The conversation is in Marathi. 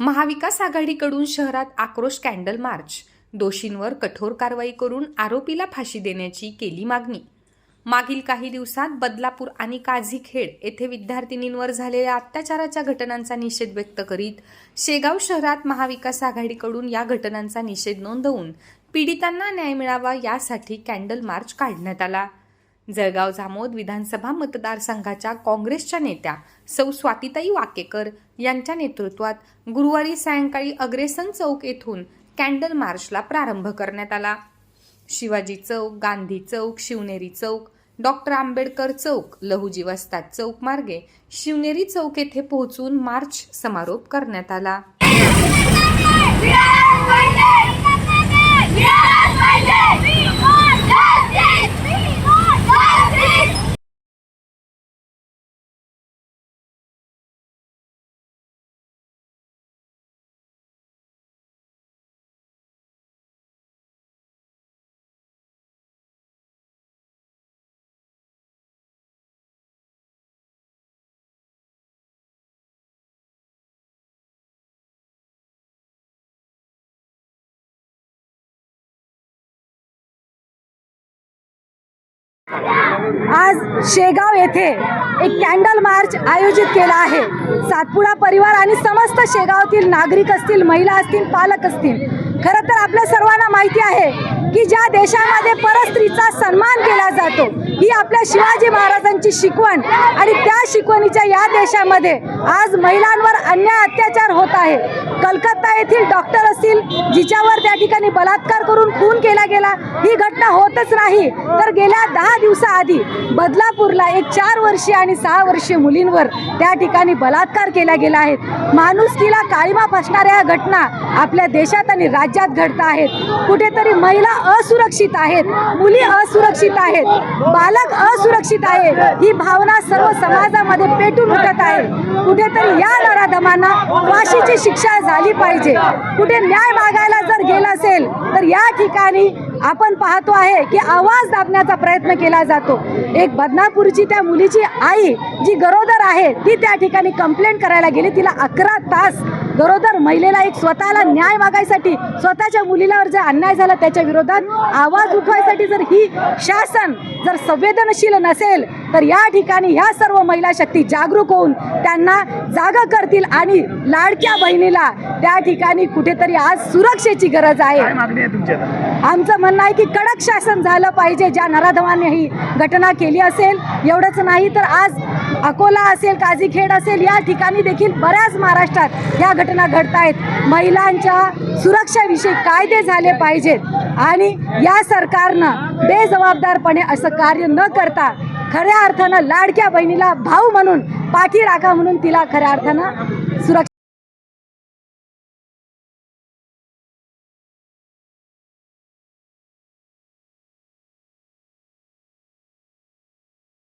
महाविकास आघाडीकडून शहरात आक्रोश कॅन्डल मार्च. दोषींवर कठोर कारवाई करून आरोपीला फाशी देण्याची केली मागणी. मागील काही दिवसात बदलापूर आणि काझीखेड येथे विद्यार्थिनींवर झालेल्या अत्याचाराच्या घटनांचा निषेध व्यक्त करीत शेगाव शहरात महाविकास आघाडीकडून या घटनांचा निषेध नोंदवून पीडितांना न्याय मिळावा यासाठी कॅन्डल मार्च काढण्यात आला. जळगाव जामोद विधानसभा मतदारसंघाच्या काँग्रेसच्या नेत्या सौ स्वातिताई वाकेकर यांच्या नेतृत्वात गुरुवारी सायंकाळी अग्रेसन चौक येथून कॅन्डल मार्चला प्रारंभ करण्यात आला शिवाजी चौक गांधी चौक शिवनेरी चौक डॉक्टर आंबेडकर चौक लहुजी वस्ताद चौक मार्गे शिवनेरी चौक येथे पोहोचून मार्च समारोप करण्यात आला आज शेगाव येथे एक कॅन्डल मार्च आयोजित केला आहे. सातपुडा परिवार आणि समस्त शेगावातील नागरिक असतील महिला असतील पालक असतील खरं तर आपल्या सर्वांना माहिती आहे की ज्या देशामध्ये परस्त्रीचा सन्मान केला जातो ही आपल्या शिवाजी महाराजांची शिकवण आणि त्या शिकवणीच्या या देशामध्ये आज महिलांवर अन्याय अत्याचार होत आहे. कलकत्ता येथील डॉक्टर असतील जिच्यावर त्या ठिकाणी बलात्कार करून खून केला गेला ही घटना होतच नाही. तर गेल्या दहा दिवसाआधी बदलापूरला एक चार वर्षीय आणि सहा वर्षीय मुलींवर त्या ठिकाणी बलात्कार केला गेला आहे. माणुसकीला काळीमा फसणाऱ्या घटना आपल्या देशात आणि राज्यात घडत आहेत. कुठेतरी महिला असुरक्षित आहेत. मुली असुरक्षित आहेत. बालक असुरक्षित आहे. ही भावना सर्व समाजामध्ये पेटून उठत आहे. कुठेतरी या नराधमांना फाशीची शिक्षा झाली पाहिजे. कुठे न्याय मागायला जर गेलं असेल तर या ठिकाणी आपण पाहतो आहे की आवाज दाबण्याचा प्रयत्न केला जातो. एक बदनापूरची त्या मुलीची आई जी गरोदर आहे ती त्या ठिकाणी कंप्लेंट करायला गेली. तिला अकरा तास गरोदर महिलेला एक स्वतःला न्याय मागायसाठी स्वतःच्या मुलीला जर अन्याय झाला त्याच्या विरोधात आवाज उठवायसाठी जर ही शासन जर संवेदनशील नसेल तर या ठिकाणी ह्या सर्व महिला शक्ती जागरूक होऊन त्यांना जागा करतील आणि लाडक्या बहिणीला त्या ठिकाणी कुठेतरी आज सुरक्षेची गरज आहे. आमचं म्हणणं आहे की कडक शासन झालं पाहिजे. ज्या नराधमाने ही घटना केली असेल एवढंच नाही तर आज अकोला असेल काझीखेड असेल या ठिकाणी देखील बऱ्याच महाराष्ट्रात ह्या घटना घडत आहेत महिलांच्या सुरक्षाविषयी कायदे झाले पाहिजेत. आणि या सरकारनं बेजबाबदारपणे असं कार्य न करता खऱ्या अर्थानं लाडक्या बहिणीला भाऊ म्हणून पाठी राखा म्हणून तिला खऱ्या अर्थानं सुरक्षा